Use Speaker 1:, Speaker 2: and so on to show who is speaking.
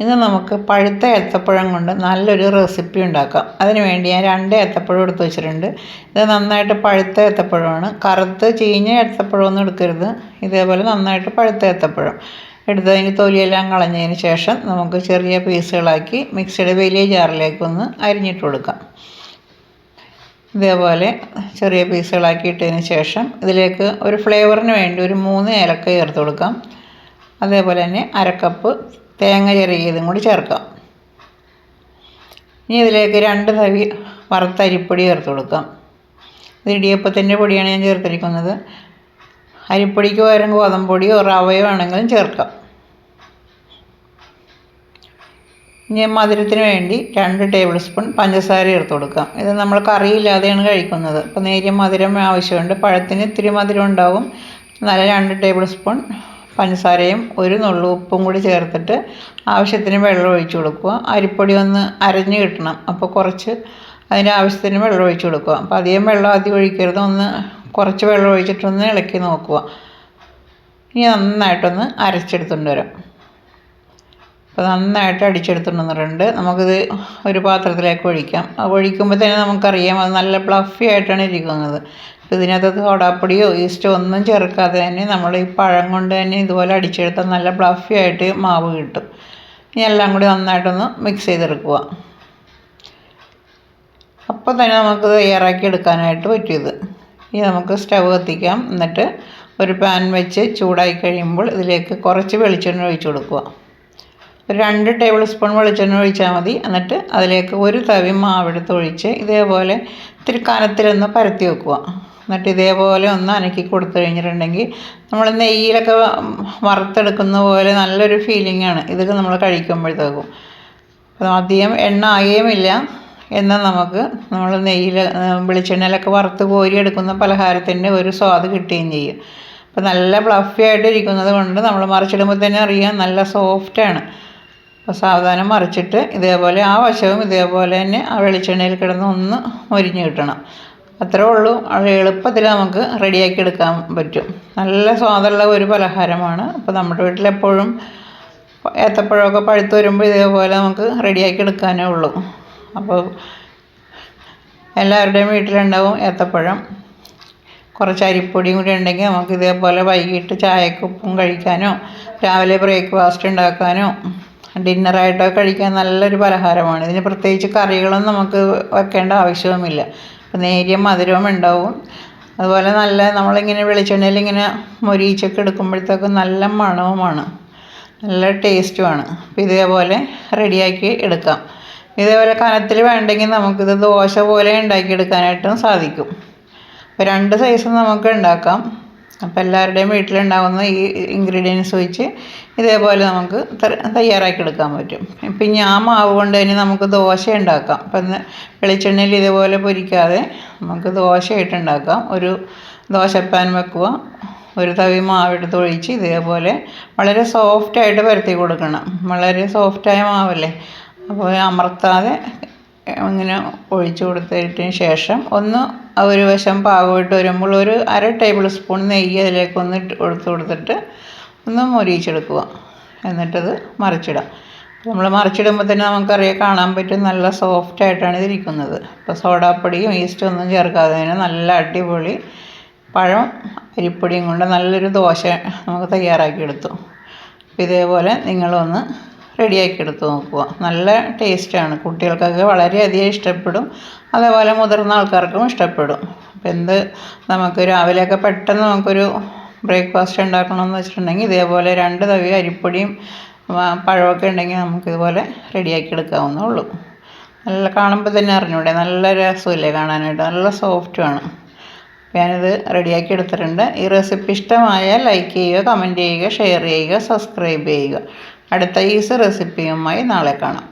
Speaker 1: ഇന്ന് നമുക്ക് പഴുത്ത ഏത്തപ്പഴം കൊണ്ട് നല്ലൊരു റെസിപ്പി ഉണ്ടാക്കാം. അതിന് വേണ്ടി ഞാൻ രണ്ട് ഏത്തപ്പഴം എടുത്ത് വെച്ചിട്ടുണ്ട്. ഇത് നന്നായിട്ട് പഴുത്ത ഏത്തപ്പഴമാണ്. കറുത്ത് ചീഞ്ഞ ഏത്തപ്പഴമൊന്നും എടുക്കരുത്. ഇതേപോലെ നന്നായിട്ട് പഴുത്ത ഏത്തപ്പഴം. എടുത്തതിന് തൊലിയെല്ലാം കളഞ്ഞതിന് ശേഷം നമുക്ക് ചെറിയ പീസുകളാക്കി മിക്സിയുടെ വലിയ ജാറിലേക്ക് ഒന്ന് അരിഞ്ഞിട്ട് കൊടുക്കാം. ഇതേപോലെ ചെറിയ പീസുകളാക്കി ഇട്ടതിന് ശേഷം ഇതിലേക്ക് ഒരു ഫ്ലേവറിന് വേണ്ടി ഒരു മൂന്ന് ഏലക്ക ചേർത്ത് കൊടുക്കാം. അതേപോലെ തന്നെ അരക്കപ്പ് തേങ്ങ ചെറിയതും കൂടി ചേർക്കാം. ഇനി ഇതിലേക്ക് രണ്ട് തവി വറുത്ത അരിപ്പൊടി ചേർത്ത് കൊടുക്കാം. ഇത് ഇടിയപ്പത്തിന്റെ പൊടിയാണ് ഞാൻ ചേർത്തിരിക്കുന്നത്. അരിപ്പൊടിക്ക് പകരം ഗോതമ്പ് പൊടിയോ റവയോ ആണെങ്കിലും ചേർക്കാം. ഇനി മധുരത്തിന് വേണ്ടി രണ്ട് ടേബിൾ സ്പൂൺ പഞ്ചസാര ചേർത്ത് കൊടുക്കാം. ഇത് നമ്മൾ കറിയില്ലാതെയാണ് കഴിക്കുന്നത്. അപ്പോൾ നേരിയ മധുരം ആവശ്യമുണ്ട്. പഴത്തിന് ഇത്തിരി മധുരം ഉണ്ടാവും. നല്ല രണ്ട് ടേബിൾ സ്പൂൺ പഞ്ചസാരയും ഒരു നുള്ളു ഉപ്പും കൂടി ചേർത്തിട്ട് ആവശ്യത്തിന് വെള്ളം ഒഴിച്ചു കൊടുക്കുക. അരിപ്പൊടി ഒന്ന് അരഞ്ഞു കിട്ടണം. അപ്പോൾ കുറച്ച് അതിന് ആവശ്യത്തിന് വെള്ളം ഒഴിച്ചു കൊടുക്കുക. അപ്പോൾ അധികം വെള്ളം അധികം ഒഴിക്കരുത്. ഒന്ന് കുറച്ച് വെള്ളം ഒഴിച്ചിട്ടൊന്ന് ഇളക്കി നോക്കുക. ഇനി നന്നായിട്ടൊന്ന് അരച്ചെടുത്തുകൊണ്ട് വരാം. അപ്പോൾ നന്നായിട്ട് അടിച്ചെടുത്തുകൊണ്ട് വന്നിട്ടുണ്ട് നമുക്കിത് ഒരു പാത്രത്തിലേക്ക് ഒഴിക്കാം. അത് ഒഴിക്കുമ്പോൾ തന്നെ നമുക്കറിയാം അത് നല്ല ഫ്ലഫി ആയിട്ടാണ് ഇരിക്കുന്നത്. അപ്പോൾ ഇതിനകത്ത് സോഡാപ്പൊടിയോ ഈസ്റ്റോ ഒന്നും ചേർക്കാതെ തന്നെ നമ്മൾ ഈ പഴം കൊണ്ട് തന്നെ ഇതുപോലെ അടിച്ചെടുത്താൽ നല്ല ഫ്ലഫി ആയിട്ട് മാവ് കിട്ടും. ഇനി എല്ലാം കൂടി നന്നായിട്ടൊന്ന് മിക്സ് ചെയ്തെടുക്കുക. അപ്പോൾ തന്നെ നമുക്ക് തയ്യാറാക്കി എടുക്കാനായിട്ട് പറ്റിയത്. ഇനി നമുക്ക് സ്റ്റവ് കത്തിക്കാം. എന്നിട്ട് ഒരു പാൻ വെച്ച് ചൂടായി കഴിയുമ്പോൾ ഇതിലേക്ക് കുറച്ച് വെളിച്ചെണ്ണ ഒഴിച്ചു കൊടുക്കുക. ഒരു രണ്ട് ടേബിൾ സ്പൂൺ വെളിച്ചെണ്ണ ഒഴിച്ചാൽ മതി. എന്നിട്ട് അതിലേക്ക് ഒരു തവി മാവെടുത്ത് ഒഴിച്ച് ഇതേപോലെ ഇത്തിരി കനത്തിലൊന്ന് പരത്തി വെക്കുക. എന്നിട്ട് ഇതേപോലെ ഒന്ന് അനക്കി കൊടുത്തു കഴിഞ്ഞിട്ടുണ്ടെങ്കിൽ നമ്മൾ നെയ്യിലൊക്കെ വറുത്തെടുക്കുന്ന പോലെ നല്ലൊരു ഫീലിംഗ് ആണ്. ഇതൊക്കെ നമ്മൾ കഴിക്കുമ്പോഴത്തേക്കും. അധികം എണ്ണ ആയേമില്ല എന്നാൽ നമുക്ക് നമ്മൾ നെയ്യിൽ വെളിച്ചെണ്ണയിലൊക്കെ വറുത്ത് കോരി എടുക്കുന്ന പലഹാരത്തിന്റെ ഒരു സ്വാദ് കിട്ടുകയും ചെയ്യും. അപ്പോൾ നല്ല ഫ്ലഫി ആയിട്ട് ഇരിക്കുന്നത് കൊണ്ട് നമ്മൾ മറിച്ചിടുമ്പോൾ തന്നെ അറിയാം നല്ല സോഫ്റ്റാണ് അപ്പോൾ സാവധാനം മറിച്ചിട്ട് ഇതേപോലെ ആ വശവും ഇതേപോലെ തന്നെ ആ വെളിച്ചെണ്ണയിൽ കിടന്ന് ഒന്ന് മൊരിഞ്ഞ് കിട്ടണം. അത്രേ ഉള്ളൂ. അത് എളുപ്പത്തിൽ നമുക്ക് റെഡിയാക്കി എടുക്കാൻ പറ്റും. നല്ല സ്വാദുള്ള ഒരു പലഹാരമാണ്. അപ്പോൾ നമ്മുടെ വീട്ടിലെപ്പോഴും ഏത്തപ്പഴമൊക്കെ പഴുത്ത് വരുമ്പോൾ ഇതേപോലെ നമുക്ക് റെഡിയാക്കി എടുക്കാനേ ഉള്ളൂ. അപ്പോൾ എല്ലാവരുടെയും വീട്ടിലുണ്ടാവും ഏത്തപ്പഴം. കുറച്ച് അരിപ്പൊടിയും കൂടി ഉണ്ടെങ്കിൽ നമുക്ക് ഇതേപോലെ വൈകിട്ട് ചായക്കൊപ്പം കഴിക്കാനോ രാവിലെ ബ്രേക്ക്ഫാസ്റ്റ് ഉണ്ടാക്കാനോ ഡിന്നറായിട്ടോ കഴിക്കാൻ നല്ലൊരു പലഹാരമാണ്. ഇതിന് പ്രത്യേകിച്ച് കറികളും നമുക്ക് വെക്കേണ്ട ആവശ്യവുമില്ല. അപ്പം നേരിയ മധുരവും ഉണ്ടാവും. അതുപോലെ നല്ല നമ്മളിങ്ങനെ വെളിച്ചെണ്ണയിൽ ഇങ്ങനെ മൊരിയിച്ചൊക്കെ എടുക്കുമ്പോഴത്തേക്കും നല്ല മണവുമാണ്. നല്ല ടേസ്റ്റുമാണ്. അപ്പോൾ ഇതേപോലെ റെഡിയാക്കി എടുക്കാം. ഇതേപോലെ കനത്തിൽ വേണ്ടെങ്കിൽ നമുക്കിത് ദോശ പോലെ ഉണ്ടാക്കിയെടുക്കാനായിട്ടും സാധിക്കും. രണ്ട് സൈസ് നമുക്ക് ഉണ്ടാക്കാം. അപ്പോൾ എല്ലാവരുടെയും വീട്ടിലുണ്ടാകുന്ന ഈ ഇൻഗ്രീഡിയൻസ് വെച്ച് ഇതേപോലെ നമുക്ക് തയ്യാറാക്കി എടുക്കാൻ പറ്റും. ഇപ്പം ഞാൻ മാവ് കൊണ്ട് തന്നെ നമുക്ക് ദോശ ഉണ്ടാക്കാം. അപ്പം വെളിച്ചെണ്ണയിൽ ഇതേപോലെ പൊരിക്കാതെ നമുക്ക് ദോശയായിട്ട് ഉണ്ടാക്കാം. ഒരു ദോശപ്പാൻ വെക്കുക. ഒരു തവി മാവെടുത്ത് ഒഴിച്ച് ഇതേപോലെ വളരെ സോഫ്റ്റായിട്ട് പരത്തി കൊടുക്കണം. വളരെ സോഫ്റ്റായ മാവല്ലേ? അപ്പോൾ അമർത്താതെ ഇങ്ങനെ ഒഴിച്ച് കൊടുത്തതിന് ശേഷം ഒന്ന് ഒരു വശം പാകമായിട്ട് വരുമ്പോൾ ഒരു അര ടേബിൾ സ്പൂൺ നെയ്യ് അതിലേക്ക് ഒന്ന് കൊടുത്ത് കൊടുത്തിട്ട് ഒന്ന് മൊരിയിച്ചെടുക്കുക. എന്നിട്ടത് മറിച്ചിടാം നമ്മൾ മറിച്ചിടുമ്പോൾ തന്നെ നമുക്കറിയാം കാണാൻ പറ്റും നല്ല സോഫ്റ്റ് ആയിട്ടാണ് ഇതിരിക്കുന്നത് ഇപ്പോൾ സോഡാപ്പൊടിയും ഈസ്റ്റും ഒന്നും ചേർക്കാതെ തന്നെ നല്ല അടിപൊളി പഴം അരിപ്പൊടിയും കൊണ്ട് നല്ലൊരു ദോശ നമുക്ക് തയ്യാറാക്കിയെടുത്തു. ഇതേപോലെ നിങ്ങളൊന്ന് റെഡിയാക്കി എടുത്ത് നോക്കുക. നല്ല ടേസ്റ്റാണ്. കുട്ടികൾക്കൊക്കെ വളരെയധികം ഇഷ്ടപ്പെടും. അതേപോലെ മുതിർന്ന ആൾക്കാർക്കും ഇഷ്ടപ്പെടും. അപ്പം എന്ത് നമുക്ക് രാവിലെയൊക്കെ പെട്ടെന്ന് നമുക്കൊരു ബ്രേക്ക്ഫാസ്റ്റ് ഉണ്ടാക്കണമെന്ന് വെച്ചിട്ടുണ്ടെങ്കിൽ ഇതേപോലെ രണ്ട് തവി അരിപ്പൊടിയും പഴമൊക്കെ ഉണ്ടെങ്കിൽ നമുക്കിതുപോലെ റെഡിയാക്കി എടുക്കാവുന്നേ ഉള്ളൂ. നല്ല കാണുമ്പോൾ തന്നെ അറിഞ്ഞൂടെ. നല്ല രസമില്ലേ കാണാനായിട്ട്. നല്ല സോഫ്റ്റുമാണ്. ഞാനിത് റെഡിയാക്കി എടുത്തിട്ടുണ്ട് ഈ റെസിപ്പി ഇഷ്ടമായാൽ ലൈക്ക് ചെയ്യുക കമന്റ് ചെയ്യുക ഷെയർ ചെയ്യുക സബ്സ്ക്രൈബ് ചെയ്യുക. അടുത്ത ഈസി റെസിപ്പിയുമായി നാളെ കാണാം.